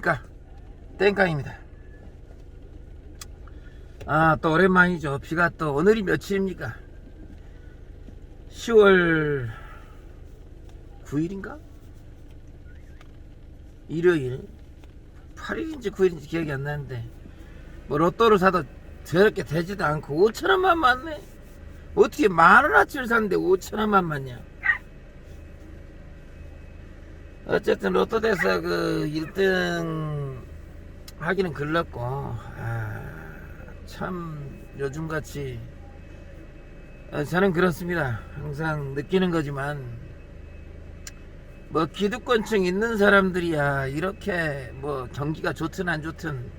까 땡깡입니다. 아, 또 오랜만이죠. 비가 또 오늘이 며칠입니까? 10월 9일인가? 일요일 8일인지 9일인지 기억이 안 나는데 뭐 로또를 사도 저렇게 되지도 않고 5천원만 맞네 어떻게 만원어치를 샀는데 5천원만 맞냐 어쨌든 로또 돼서 그 1등 하기는 글렀고 아, 참 요즘같이 어, 저는 그렇습니다. 항상 느끼는 거지만 뭐 기득권층 있는 사람들이야 이렇게 뭐 경기가 좋든 안 좋든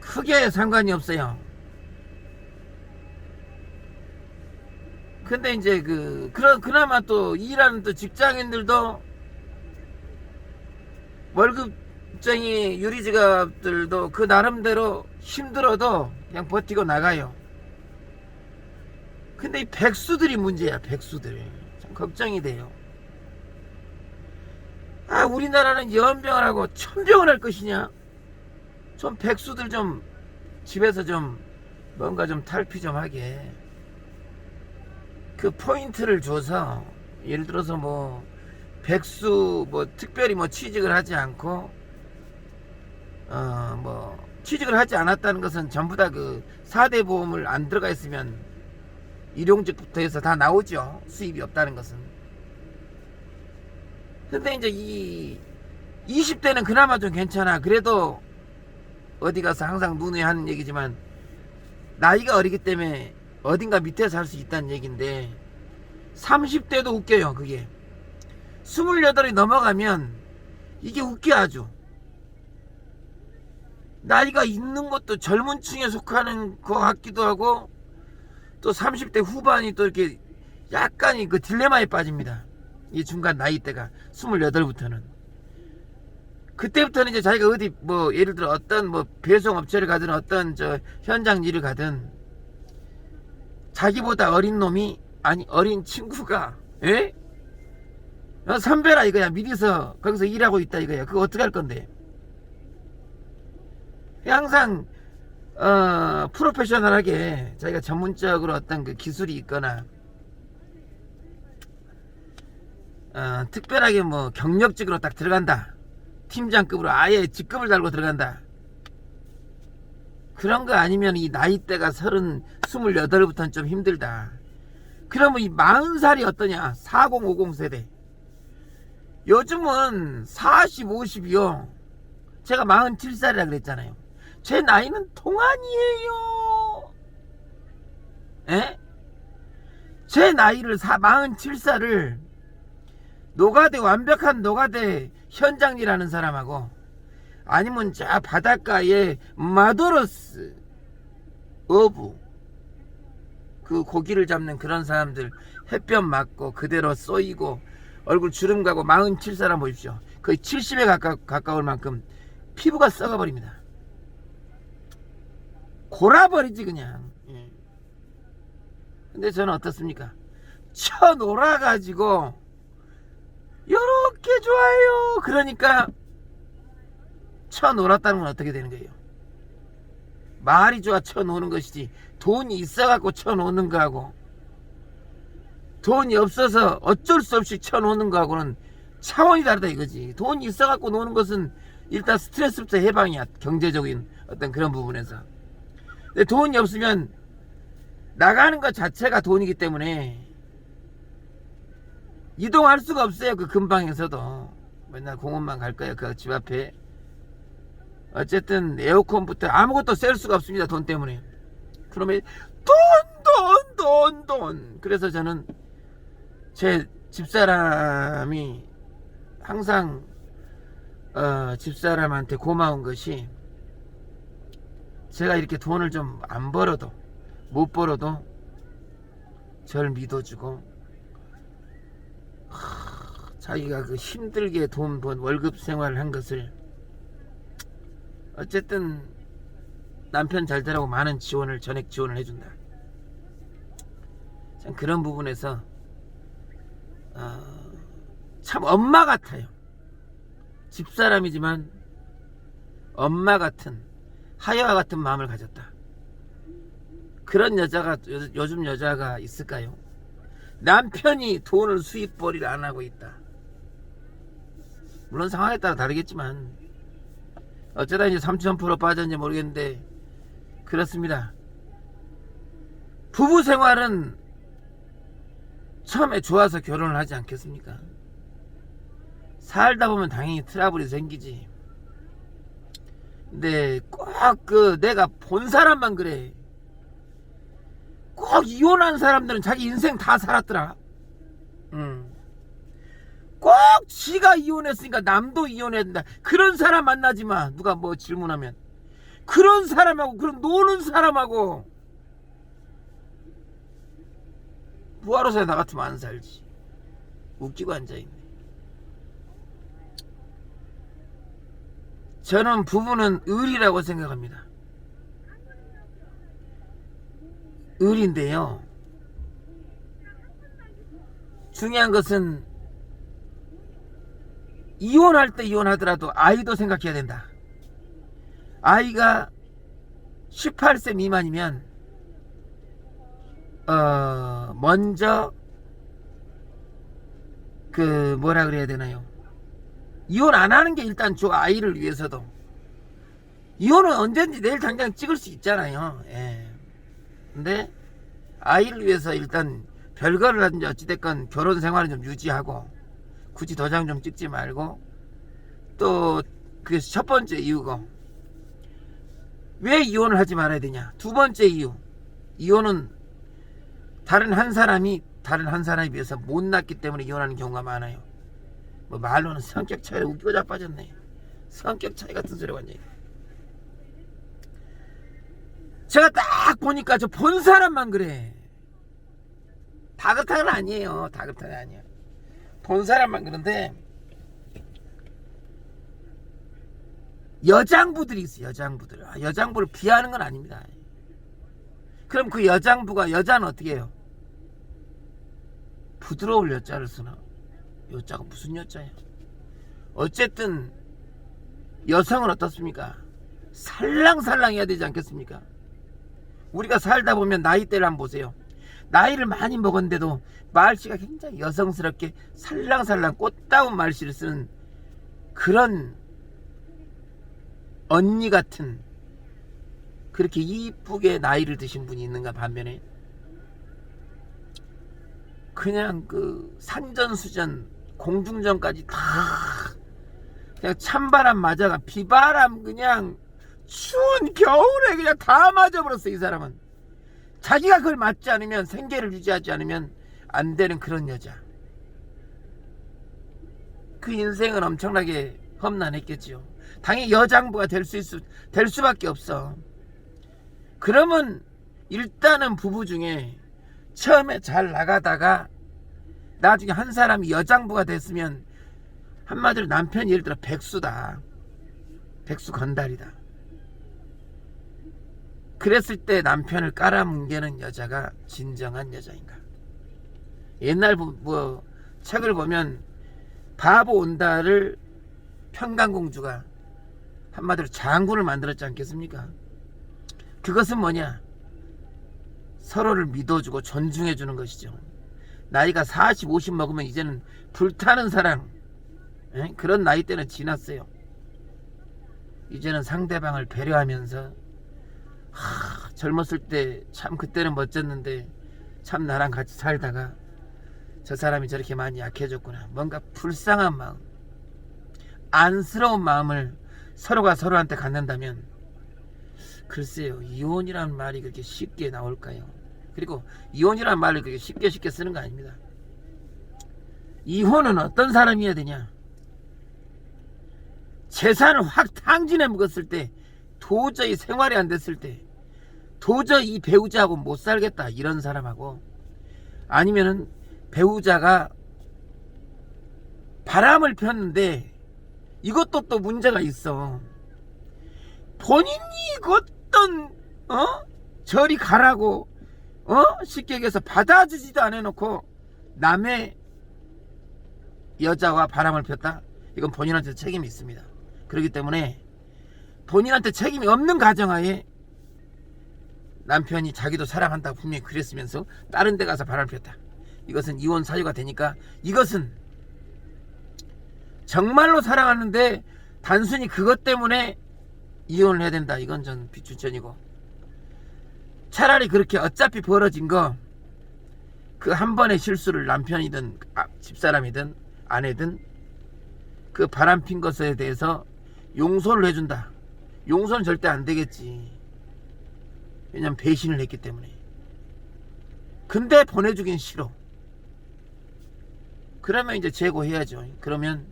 크게 상관이 없어요. 근데 이제 그 그나마 또 일하는 또 직장인들도 월급쟁이 유리지갑들도 그 나름대로 힘들어도 그냥 버티고 나가요. 근데 이 백수들이 문제야, 백수들. 참 걱정이 돼요. 아, 우리나라는 연병을 하고 천병을 할 것이냐? 좀 백수들 좀 집에서 좀 뭔가 좀 탈피 좀 하게. 그 포인트를 줘서 예를 들어서 뭐 백수 뭐 특별히 뭐 취직을 하지 않고 어 뭐 취직을 하지 않았다는 것은 전부 다 그 4대 보험을 안 들어가 있으면 일용직부터 해서 다 나오죠. 수입이 없다는 것은. 근데 이제 이 20대는 그나마 좀 괜찮아. 그래도 어디 가서 항상 눈에 하는 얘기지만 나이가 어리기 때문에 어딘가 밑에 살수 있다는 얘기인데 30대도 웃겨요 그게 28이 넘어가면 이게 웃겨 아주. 나이가 있는 것도 젊은 층에 속하는 것 같기도 하고 또 30대 후반이 또 이렇게 약간이 그 딜레마에 빠집니다. 이 중간 나이대가 28부터는. 그때부터는 이제 자기가 어디 뭐 예를 들어 어떤 뭐 배송 업체를 가든 어떤 저 현장 일을 가든 자기보다 어린 놈이 아니 어린 친구가 예? 어, 선배라 이거야. 미리서 거기서 일하고 있다 이거야. 그거 어떻게 할 건데? 항상 어, 프로페셔널하게 자기가 전문적으로 어떤 그 기술이 있거나 어, 특별하게 뭐 경력직으로 딱 들어간다. 팀장급으로 아예 직급을 달고 들어간다. 그런 거 아니면 이 나이대가 서른 스물여덟부터는 좀 힘들다. 그러면 이 마흔 살이 어떠냐? 4050 세대 요즘은 40, 50이요. 제가 47살이라 그랬잖아요. 제 나이는 동안이에요. 에? 제 나이를 47살을 노가대 완벽한 노가대 현장 일하는 사람하고 아니면 저 바닷가에 마도로스 어부 그 고기를 잡는 그런 사람들 햇볕 맞고 그대로 쏘이고 얼굴 주름 가고 47사람 보십시오. 거의 70에 가까, 가까울 만큼 피부가 썩어버립니다. 골아버리지 그냥. 예. 근데 저는 어떻습니까? 쳐놀아가지고 요렇게 좋아요. 그러니까 쳐놀았다는 건 어떻게 되는 거예요? 말이 좋아 쳐노는 것이지 돈이 있어갖고 쳐노는 거하고 돈이 없어서 어쩔 수 없이 쳐놓는 거하고는 차원이 다르다 이거지. 돈이 있어갖고 노는 것은 일단 스트레스부터 해방이야. 경제적인 어떤 그런 부분에서. 근데 돈이 없으면 나가는 것 자체가 돈이기 때문에 이동할 수가 없어요. 그 근방에서도. 맨날 공원만 갈 거야. 그집 앞에. 어쨌든 에어컨부터 아무것도 셀 수가 없습니다. 돈 때문에. 그러면 돈, 돈, 돈, 돈. 그래서 저는 제 집사람이 항상 어, 집사람한테 고마운 것이 제가 이렇게 돈을 좀 안 벌어도 못 벌어도 절 믿어주고 하, 자기가 그 힘들게 돈 번 월급 생활을 한 것을 어쨌든 남편 잘 되라고 많은 지원을 전액 지원을 해준다. 참 그런 부분에서 어, 참 엄마 같아요. 집사람이지만 엄마 같은 하여와 같은 마음을 가졌다. 그런 여자가 요- 요즘 여자가 있을까요? 남편이 돈을 수입벌이를 안 하고 있다. 물론 상황에 따라 다르겠지만 어쩌다 이제 3,000% 빠졌는지 모르겠는데 그렇습니다. 부부 생활은 처음에 좋아서 결혼을 하지 않겠습니까? 살다 보면 당연히 트러블이 생기지. 근데 꼭 그 내가 본 사람만 그래. 꼭 이혼한 사람들은 자기 인생 다 살았더라. 음. 꼭 지가 이혼했으니까 남도 이혼해야 된다. 그런 사람 만나지 마. 누가 뭐 질문하면. 그런 사람하고, 그런 노는 사람하고. 부하로서 나 같으면 안 살지. 웃기고 앉아있네. 저는 부부는 을이라고 생각합니다. 을인데요. 중요한 것은 이혼할 때 이혼하더라도 아이도 생각해야 된다. 아이가 18세 미만이면 어 먼저 그 뭐라 그래야 되나요? 이혼 안 하는 게 일단 좋아 아이를 위해서도 이혼은 언제든지 내일 당장 찍을 수 있잖아요. 예. 근데 아이를 위해서 일단 별거를 하든지 어찌됐건 결혼 생활은 좀 유지하고 굳이 도장 좀 찍지 말고 또 그게 첫 번째 이유고 왜 이혼을 하지 말아야 되냐 두 번째 이유 이혼은 다른 한 사람이 다른 한 사람에 비해서 못났기 때문에 이혼하는 경우가 많아요. 뭐 말로는 성격 차이가 웃기고 자빠졌네. 성격 차이 같은 소리 완전히. 제가 딱 보니까 저 본 사람만 그래. 다그탕은 아니에요. 다그탕은 아니야. 본 사람만 그런데 여장부들이 있어 여장부들. 아, 여장부를 비하는 건 아닙니다. 그럼 그 여장부가 여자는 어떻게 해요 부드러울 여자를 쓰나? 여자가 무슨 여자야? 어쨌든 여성은 어떻습니까? 살랑살랑해야 되지 않겠습니까? 우리가 살다 보면 나이대를 한번 보세요. 나이를 많이 먹었는데도 말씨가 굉장히 여성스럽게 살랑살랑 꽃다운 말씨를 쓰는 그런 언니 같은 그렇게 이쁘게 나이를 드신 분이 있는가 반면에 그냥 그 산전수전 공중전까지 다 그냥 찬바람 맞아가 비바람 그냥 추운 겨울에 그냥 다 맞아버렸어 이 사람은. 자기가 그걸 맞지 않으면 생계를 유지하지 않으면 안 되는 그런 여자. 그 인생은 엄청나게 험난했겠지요. 당연히 여장부가 될 수 있을 될 수밖에 없어. 그러면 일단은 부부 중에 처음에 잘 나가다가 나중에 한 사람이 여장부가 됐으면 한마디로 남편이 예를 들어 백수다. 백수 건달이다. 그랬을 때 남편을 깔아뭉개는 여자가 진정한 여자인가? 옛날 부- 뭐 책을 보면 바보 온다를 평강공주가 한마디로 장군을 만들었지 않겠습니까? 그것은 뭐냐 서로를 믿어주고 존중해주는 것이죠. 나이가 40, 50 먹으면 이제는 불타는 사랑. 에? 그런 나이 때는 지났어요. 이제는 상대방을 배려하면서 하, 젊었을 때 참 그때는 멋졌는데 참 나랑 같이 살다가 저 사람이 저렇게 많이 약해졌구나. 뭔가 불쌍한 마음 안쓰러운 마음을 서로가 서로한테 갖는다면 글쎄요 이혼이라는 말이 그렇게 쉽게 나올까요 그리고 이혼이라는 말을 그렇게 쉽게 쉽게 쓰는 거 아닙니다. 이혼은 어떤 사람이어야 되냐? 재산을 확 탕진해 먹었을 때 도저히 생활이 안 됐을 때 도저히 이 배우자하고 못 살겠다 이런 사람하고 아니면은 배우자가 바람을 폈는데 이것도 또 문제가 있어. 본인이 그 어떤 어? 저리 가라고 어 쉽게 얘기해서 받아주지도 않아 놓고 남의 여자와 바람을 폈다 이건 본인한테 책임이 있습니다 그렇기 때문에 본인한테 책임이 없는 가정하에 남편이 자기도 사랑한다고 분명히 그랬으면서 다른 데 가서 바람을 폈다. 이것은 이혼 사유가 되니까 이것은 정말로 사랑하는데 단순히 그것 때문에 이혼을 해야 된다. 이건 전 비추천이고 차라리 그렇게 어차피 벌어진 거 그 한 번의 실수를 남편이든 아, 집사람이든 아내든 그 바람 핀 것에 대해서 용서를 해준다. 용서는 절대 안 되겠지. 왜냐면 배신을 했기 때문에. 근데 보내주긴 싫어. 그러면 이제 재고해야죠. 그러면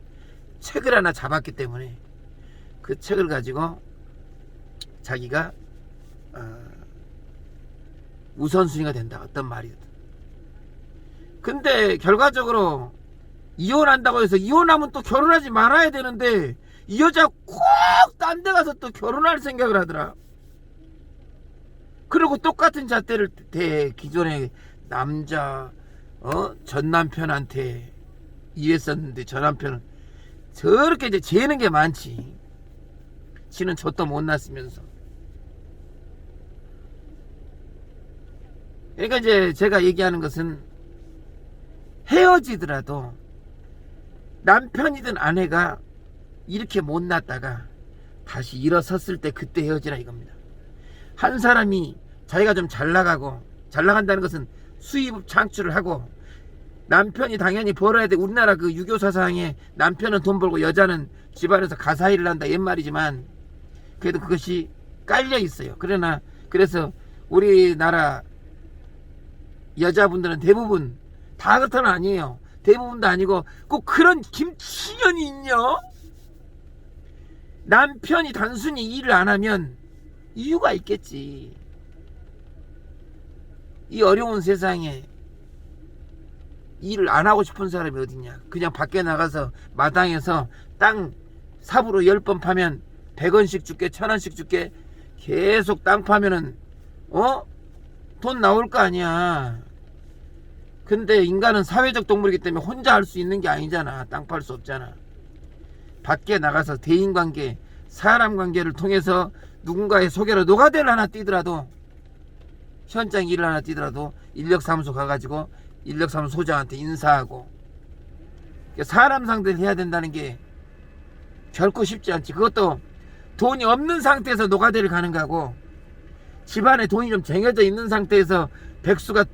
책을 하나 잡았기 때문에 그 책을 가지고 자기가 어, 우선순위가 된다. 어떤 말이든. 근데 결과적으로 이혼한다고 해서 이혼하면 또 결혼하지 말아야 되는데 이 여자 꼭 딴 데 가서 또 결혼할 생각을 하더라. 그리고 똑같은 잣대를 대 기존의 남자 어? 전 남편한테 이랬었는데 전 남편은 저렇게 이제 재는 게 많지. 지는 젖도 못 났으면서. 그러니까 이제 제가 얘기하는 것은 헤어지더라도 남편이든 아내가 이렇게 못 났다가 다시 일어섰을 때 그때 헤어지라 이겁니다. 한 사람이 자기가 좀 잘 나가고 잘 나간다는 것은 수입 창출을 하고 남편이 당연히 벌어야 돼. 우리나라 그 유교 사상에 남편은 돈 벌고 여자는 집안에서 가사 일을 한다 옛말이지만 그래도 그것이 깔려 있어요. 그러나 그래서 우리나라 여자분들은 대부분 다 그렇다는 아니에요. 대부분도 아니고 꼭 그런 김치년이 있냐? 남편이 단순히 일을 안 하면 이유가 있겠지. 이 어려운 세상에 일을 안 하고 싶은 사람이 어딨냐. 그냥 밖에 나가서 마당에서 땅 삽으로 열번 파면 100원씩 줄게, 1000원씩 줄게. 계속 땅 파면은, 어? 돈 나올 거 아니야. 근데 인간은 사회적 동물이기 때문에 혼자 할 수 있는 게 아니잖아. 땅 팔 수 없잖아. 밖에 나가서 대인 관계, 사람 관계를 통해서 누군가의 소개로 노가대를 하나 뛰더라도 현장 일을 하나 뛰더라도 인력사무소 가가지고 인력사무소 소장한테 인사하고 그러니까 사람 상대를 해야 된다는 게 결코 쉽지 않지. 그것도 돈이 없는 상태에서 노가대를 가는 거고 집안에 돈이 좀 쟁여져 있는 상태에서 백수가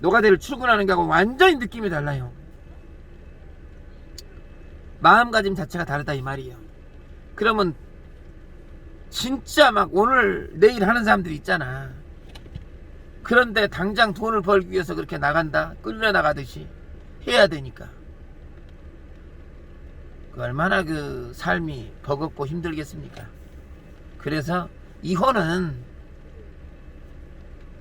노가대를 출근하는 거하고 완전히 느낌이 달라요. 마음가짐 자체가 다르다 이 말이에요. 그러면 진짜 막 오늘 내일 하는 사람들이 있잖아. 그런데 당장 돈을 벌기 위해서 그렇게 나간다. 끌려 나가듯이 해야 되니까. 그 얼마나 그 삶이 버겁고 힘들겠습니까? 그래서 이혼은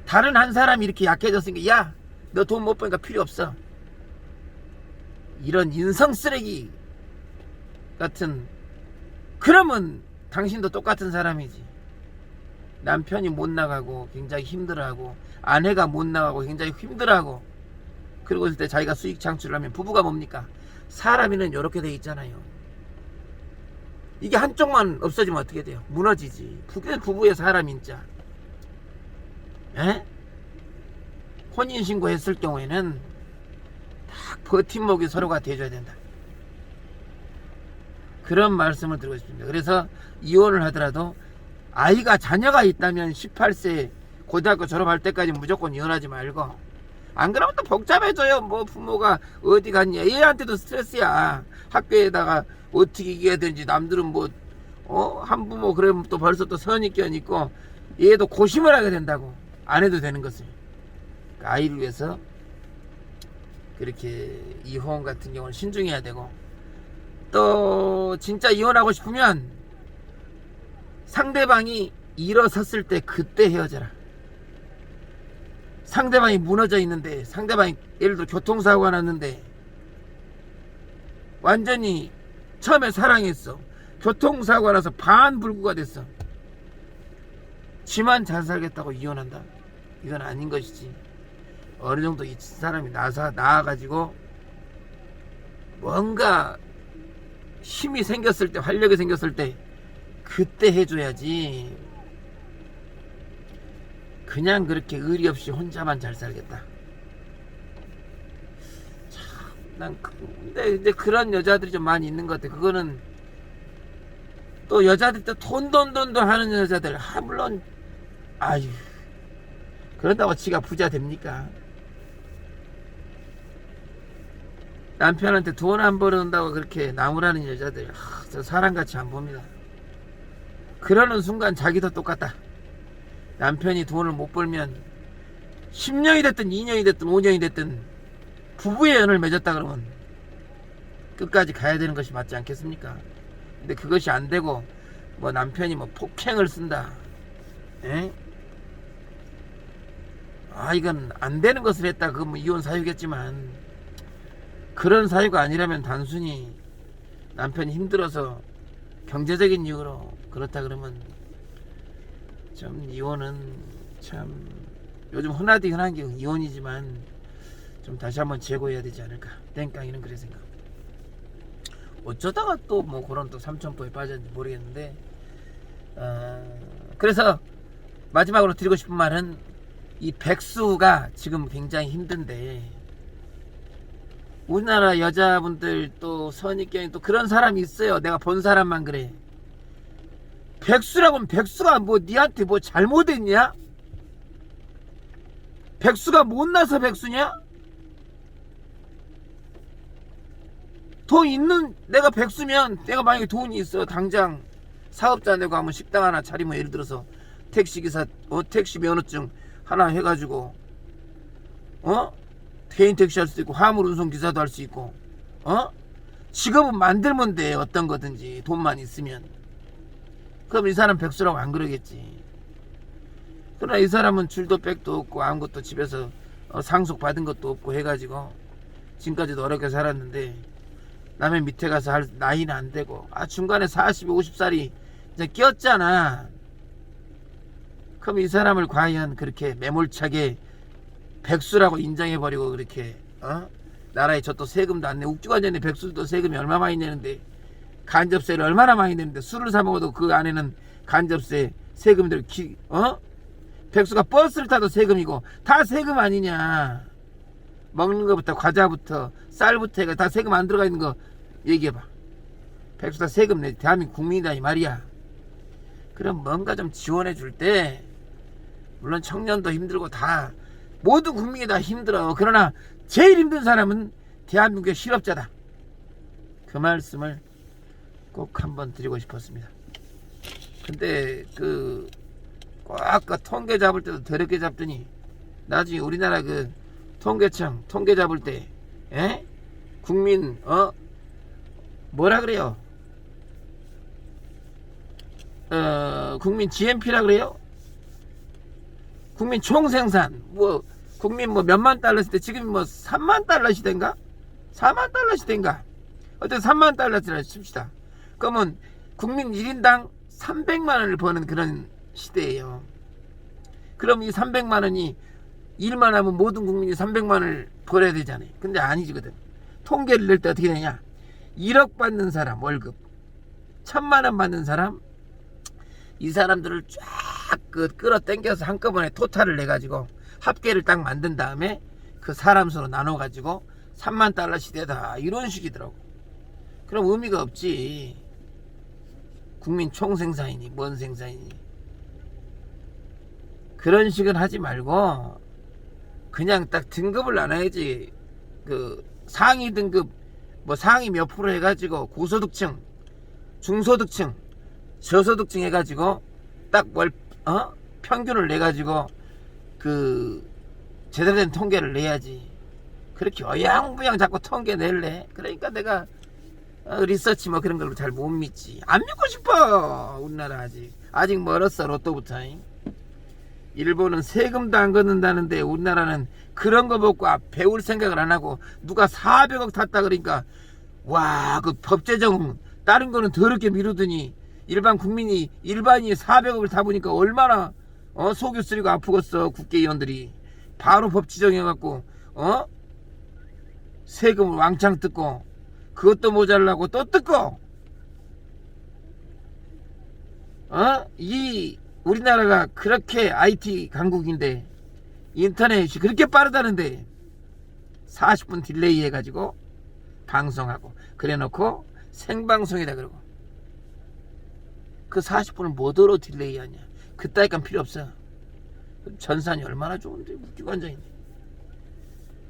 다른 한 사람이 이렇게 약해졌으니까 야, 너 돈 못 버니까 필요 없어. 이런 인성 쓰레기 같은 그러면 당신도 똑같은 사람이지. 남편이 못 나가고 굉장히 힘들어하고 아내가 못 나가고 굉장히 힘들어하고 그러고 있을 때 자기가 수익 창출을 하면 부부가 뭡니까? 사람이는 이렇게 돼 있잖아요. 이게 한쪽만 없어지면 어떻게 돼요? 무너지지. 부부의 사람 인자. 에? 혼인신고 했을 경우에는 딱 버팀목이 서로가 돼줘야 된다. 그런 말씀을 드리고 싶습니다. 그래서 이혼을 하더라도 아이가 자녀가 있다면 18세 고등학교 졸업할 때까지 무조건 이혼하지 말고 안 그러면 또 복잡해져요. 뭐 부모가 어디 갔냐. 얘한테도 스트레스야. 학교에다가 어떻게 이겨야 되는지 남들은 뭐 어? 한 부모 그러면 또 벌써 또 선입견 있고 얘도 고심을 하게 된다고. 안 해도 되는 것을. 아이를 위해서 그렇게 이혼 같은 경우는 신중해야 되고 또 진짜 이혼하고 싶으면 상대방이 일어섰을 때 그때 헤어져라. 상대방이 무너져 있는데 상대방이 예를 들어 교통사고가 났는데 완전히 처음에 사랑했어. 교통사고가 나서 반불구가 됐어. 지만 잘 살겠다고 이혼한다. 이건 아닌 것이지. 어느 정도 이 사람이 나서 나와가지고 뭔가 힘이 생겼을 때, 활력이 생겼을 때 그때 해줘야지. 그냥 그렇게 의리 없이 혼자만 잘 살겠다. 참, 난 그, 근데 이제 그런 여자들이 좀 많이 있는 것 같아. 그거는 또 여자들 또 돈돈돈돈 하는 여자들, 아 물론 아유 그런다고 지가 부자 됩니까? 남편한테 돈 안 벌어온다고 그렇게 나무라는 여자들, 하, 저 사람같이 안 봅니다. 그러는 순간 자기도 똑같다. 남편이 돈을 못 벌면 10년이 됐든 2년이 됐든 5년이 됐든 부부의 연을 맺었다 그러면 끝까지 가야 되는 것이 맞지 않겠습니까? 근데 그것이 안 되고 뭐 남편이 뭐 폭행을 쓴다. 에? 아 이건 안 되는 것을 했다. 그건 뭐 이혼 사유겠지만 그런 사유가 아니라면 단순히 남편이 힘들어서 경제적인 이유로 그렇다 그러면 좀 이혼은 참 요즘 흔하디 흔한 게 이혼이지만 좀 다시 한번 재고해야 되지 않을까. 땡깡이는 그래 생각. 어쩌다가 또 뭐 그런 또 삼천포에 빠졌는지 모르겠는데 어, 그래서 마지막으로 드리고 싶은 말은 이 백수가 지금 굉장히 힘든데 우리나라 여자분들 또 선입견이 또 그런 사람이 있어요 내가 본 사람만 그래 백수라고는 백수가 뭐 니한테 뭐 잘못했냐? 백수가 못나서 백수냐? 돈 있는 내가 백수면 내가 만약에 돈이 있어 당장 사업자 내고 한번 식당 하나 차리면 예를 들어서 택시기사 어 택시 면허증 하나 해가지고 어 개인 택시 할 수도 있고 화물 운송 기사도 할 수 있고 어 직업은 만들면 돼 어떤 거든지 돈만 있으면 그럼 이 사람 백수라고 안 그러겠지. 그러나 이 사람은 줄도 백도 없고 아무것도 집에서 어, 상속 받은 것도 없고 해가지고 지금까지도 어렵게 살았는데 남의 밑에 가서 할 나이는 안 되고 아 중간에 40, 50살이 이제 끼었잖아. 그럼 이 사람을 과연 그렇게 매몰차게 백수라고 인정해버리고 그렇게 어? 나라에 저 또 세금도 안 내. uk주가 전에 백수도 세금이 얼마 많이 내는데 간접세를 얼마나 많이 내는데 술을 사 먹어도 그 안에는 간접세 세금들 기, 어? 백수가 버스를 타도 세금이고 다 세금 아니냐 먹는 것부터 과자부터 쌀부터 해가 다 세금 안 들어가 있는 거 얘기해봐 백수 다 세금 내 대한민국 국민이다 이 말이야 그럼 뭔가 좀 지원해 줄 때 물론 청년도 힘들고 다 모든 국민이 다 힘들어 그러나 제일 힘든 사람은 대한민국의 실업자다 그 말씀을 꼭 한번 드리고 싶었습니다. 근데 그 아까 통계 잡을 때도 더럽게 잡더니 나중에 우리나라 그 통계청 통계 잡을 때 에? 국민 어 뭐라 그래요? 어 국민 GNP라 그래요? 국민 총생산 뭐 국민 뭐 몇만 달러 시대 지금 뭐 3만 달러 시대인가? 4만 달러 시대인가? 어쨌든 3만 달러 시대 칩시다. 그러면 국민 1인당 300만 원을 버는 그런 시대예요. 그럼 이 300만 원이 일만 하면 모든 국민이 300만 원을 벌어야 되잖아요. 근데 아니지거든. 통계를 낼 때 어떻게 되냐? 1억 받는 사람 월급, 천만 원 받는 사람, 이 사람들을 쫙 그 끌어당겨서 한꺼번에 토탈을 내가지고 합계를 딱 만든 다음에 그 사람 수로 나눠가지고 3만 달러 시대다 이런 식이더라고. 그럼 의미가 없지. 국민 총생산이니 뭔 생산이니 그런 식은 하지 말고 그냥 딱 등급을 나눠야지 그 상위 등급 뭐 상위 몇 프로 해가지고 고소득층 중소득층 저소득층 해가지고 딱월 어? 평균을 내 가지고 그 제대로 된 통계를 내야지 그렇게 어양부양 자꾸 통계 낼래 그러니까 내가 어, 리서치 뭐 그런 걸잘못 믿지. 안 믿고 싶어. 우리나라 아직. 아직 멀었어, 로또부터. 일본은 세금도 안 걷는다는데 우리나라는 그런 거 먹고 아, 배울 생각을 안 하고 누가 400억 탔다 그러니까 와, 그 법제정 다른 거는 더럽게 미루더니 일반 국민이 일반인이 400억을 타보니까 얼마나 어, 속이 쓰리고 아프겠어 국회의원들이. 바로 법 지정해갖고 어? 세금을 왕창 뜯고 그것도 모자라고 또 뜯고. 어? 이 우리나라가 그렇게 IT 강국인데 인터넷이 그렇게 빠르다는데 40분 딜레이 해가지고 방송하고 그래놓고 생방송이다 그러고 그 40분을 뭐더러 딜레이 하냐 그따위간 필요 없어. 전산이 얼마나 좋은데 앉아있네.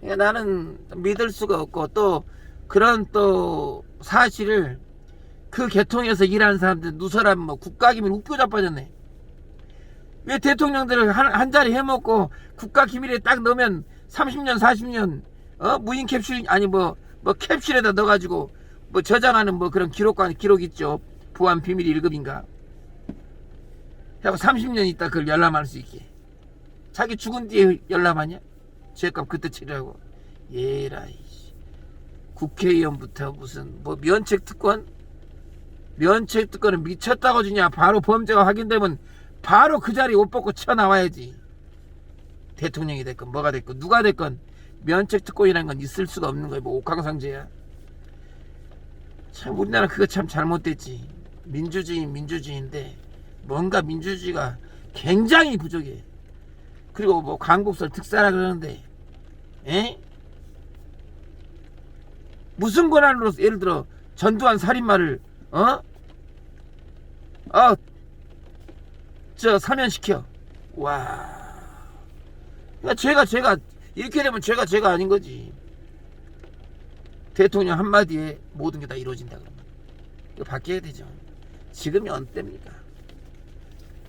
그러니까 나는 믿을 수가 없고 또 그런 또 사실을 그 계통에서 일하는 사람들 누설하면 뭐 국가기밀 웃겨 자 빠졌네. 왜 대통령들을 한, 한 자리 해먹고 국가기밀에 딱 넣으면 30년 40년 어? 무인 캡슐 아니 뭐뭐 캡슐에다 넣어가지고 뭐 저장하는 뭐 그런 기록관 기록 있죠 보안 비밀 1급인가? 하고 30년 있다 그걸 열람할 수 있게. 자기 죽은 뒤에 열람하냐? 죄값 그때 치르라고. 예라이 국회의원부터 무슨 뭐 면책 특권? 면책 특권은 미쳤다고 주냐? 바로 범죄가 확인되면 바로 그 자리 옷 벗고 튀어나와야지. 대통령이 됐건 뭐가 됐건 누가 됐건 면책 특권이라는 건 있을 수가 없는 거야 뭐 옥황상제야. 참 우리나라 그거 참 잘못됐지 민주주의 민주주의인데 뭔가 민주주의가 굉장히 부족해 그리고 뭐 광복설 특사라 그러는데 에? 무슨 권한으로 예를 들어 전두환 살인마를 어? 어, 저 사면시켜. 와. 그러니까 죄가 죄가 이렇게 되면 죄가 죄가 아닌 거지. 대통령 한마디에 모든 게 다 이루어진다 그러면 이거 바뀌어야 되죠. 지금이 언때입니까?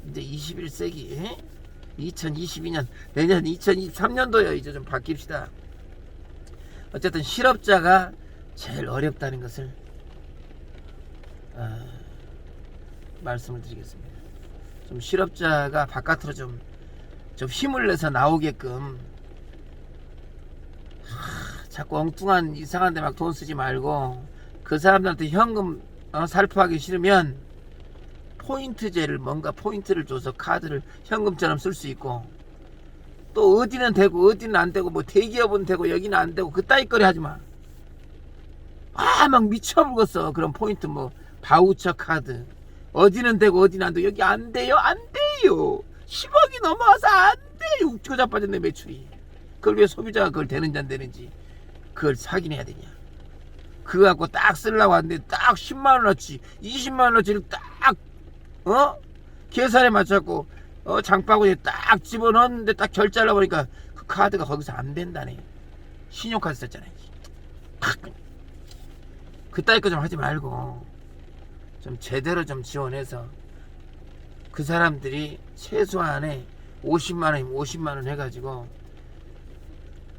이제 21세기 2022년 내년 2023년도요 이제 좀 바뀝시다. 어쨌든 실업자가 제일 어렵다는 것을 아, 말씀을 드리겠습니다. 좀 실업자가 바깥으로 좀, 좀 힘을 내서 나오게끔 하, 자꾸 엉뚱한 이상한 데 막 돈 쓰지 말고 그 사람들한테 현금 어, 살포하기 싫으면 포인트제를 뭔가 포인트를 줘서 카드를 현금처럼 쓸 수 있고 또 어디는 되고 어디는 안 되고 뭐 대기업은 되고 여기는 안 되고 그따위 거리 하지 마. 아 막 미쳐버렸어. 그런 포인트 뭐 바우처 카드. 어디는 되고 어디는 안 되고 여기 안 돼요 안 돼요. 10억이 넘어와서 안 돼요. 웃겨 자빠졌네 매출이. 그걸 왜 소비자가 그걸 되는지 안 되는지 그걸 확인해야 되냐. 그거 갖고 딱 쓰려고 하는데 딱 10만원어치 20만원어치를 딱 어? 계산에 맞춰갖고 어, 장바구니에 딱 집어넣었는데 딱 결제하려고 보니까 그 카드가 거기서 안 된다네. 신용카드 썼잖아요. 탁! 그따위 거 좀 하지 말고 좀 제대로 좀 지원해서 그 사람들이 최소한에 50만 원이면 50만 원 해가지고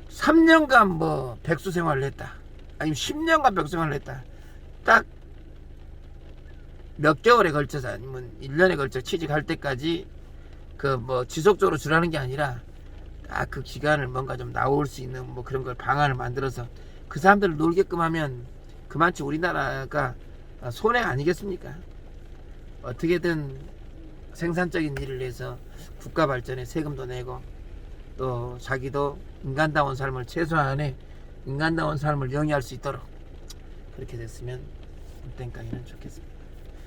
3년간 뭐 백수 생활을 했다. 아니면 10년간 백수 생활을 했다. 딱 몇 개월에 걸쳐서 아니면 1년에 걸쳐 취직할 때까지 그 뭐 지속적으로 주라는 게 아니라 딱 그 기간을 뭔가 좀 나올 수 있는 뭐 그런 걸 방안을 만들어서 그 사람들을 놀게끔 하면 그만치 우리나라가 손해 아니겠습니까? 어떻게든 생산적인 일을 해서 국가 발전에 세금도 내고 또 자기도 인간다운 삶을 최소한의 인간다운 삶을 영위할 수 있도록 그렇게 됐으면 땡깡이는 좋겠습니다.